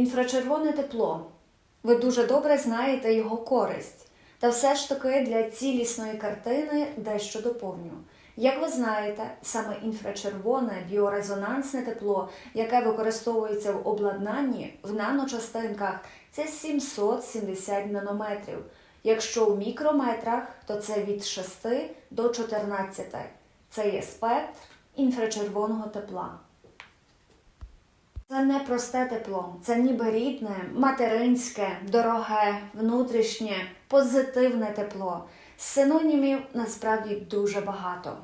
Інфрачервоне тепло. Ви дуже добре знаєте його користь. Та все ж таки для цілісної картини дещо доповню. Як ви знаєте, саме інфрачервоне біорезонансне тепло, яке використовується в обладнанні в наночастинках, це 770 нанометрів. Якщо в мікрометрах, то це від 6 до 14. Це є спектр інфрачервоного тепла. Це не просте тепло, це ніби рідне, материнське, дороге, внутрішнє, позитивне тепло. Синонімів насправді дуже багато.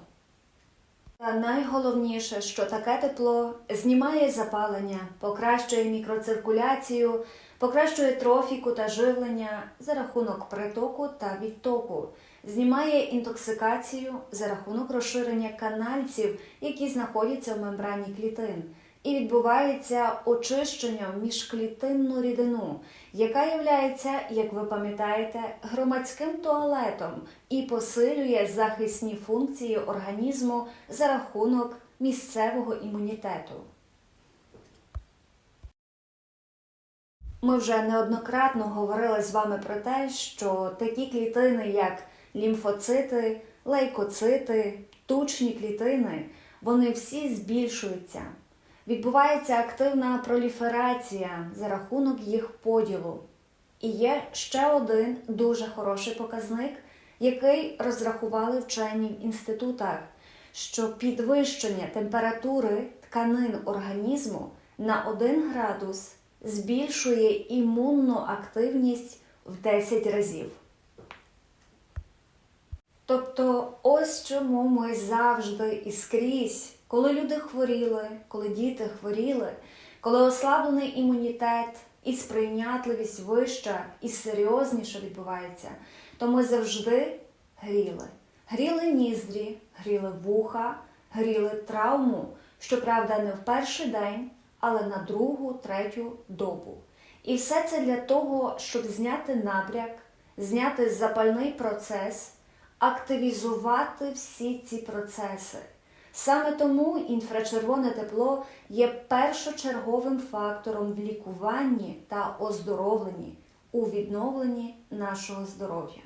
Та найголовніше, що таке тепло знімає запалення, покращує мікроциркуляцію, покращує трофіку та живлення за рахунок притоку та відтоку, знімає інтоксикацію за рахунок розширення канальців, які знаходяться в мембрані клітин, і відбувається очищення в міжклітинну рідину, яка являється, як ви пам'ятаєте, громадським туалетом і посилює захисні функції організму за рахунок місцевого імунітету. Ми вже неоднократно говорили з вами про те, що такі клітини, як лімфоцити, лейкоцити, тучні клітини, вони всі збільшуються. Відбувається активна проліферація за рахунок їх поділу. І є ще один дуже хороший показник, який розрахували вчені в інститутах, що підвищення температури тканин організму на 1 градус збільшує імунну активність в 10 разів. Тобто, ось чому ми завжди і скрізь, коли люди хворіли, коли діти хворіли, коли ослаблений імунітет і сприйнятливість вища і серйозніше відбувається, то ми завжди гріли. Гріли ніздрі, гріли вуха, гріли травму, щоправда, не в перший день, але на другу, третю добу. І все це для того, щоб зняти набряк, зняти запальний процес, активізувати всі ці процеси. Саме тому інфрачервоне тепло є першочерговим фактором в лікуванні та оздоровленні у відновленні нашого здоров'я.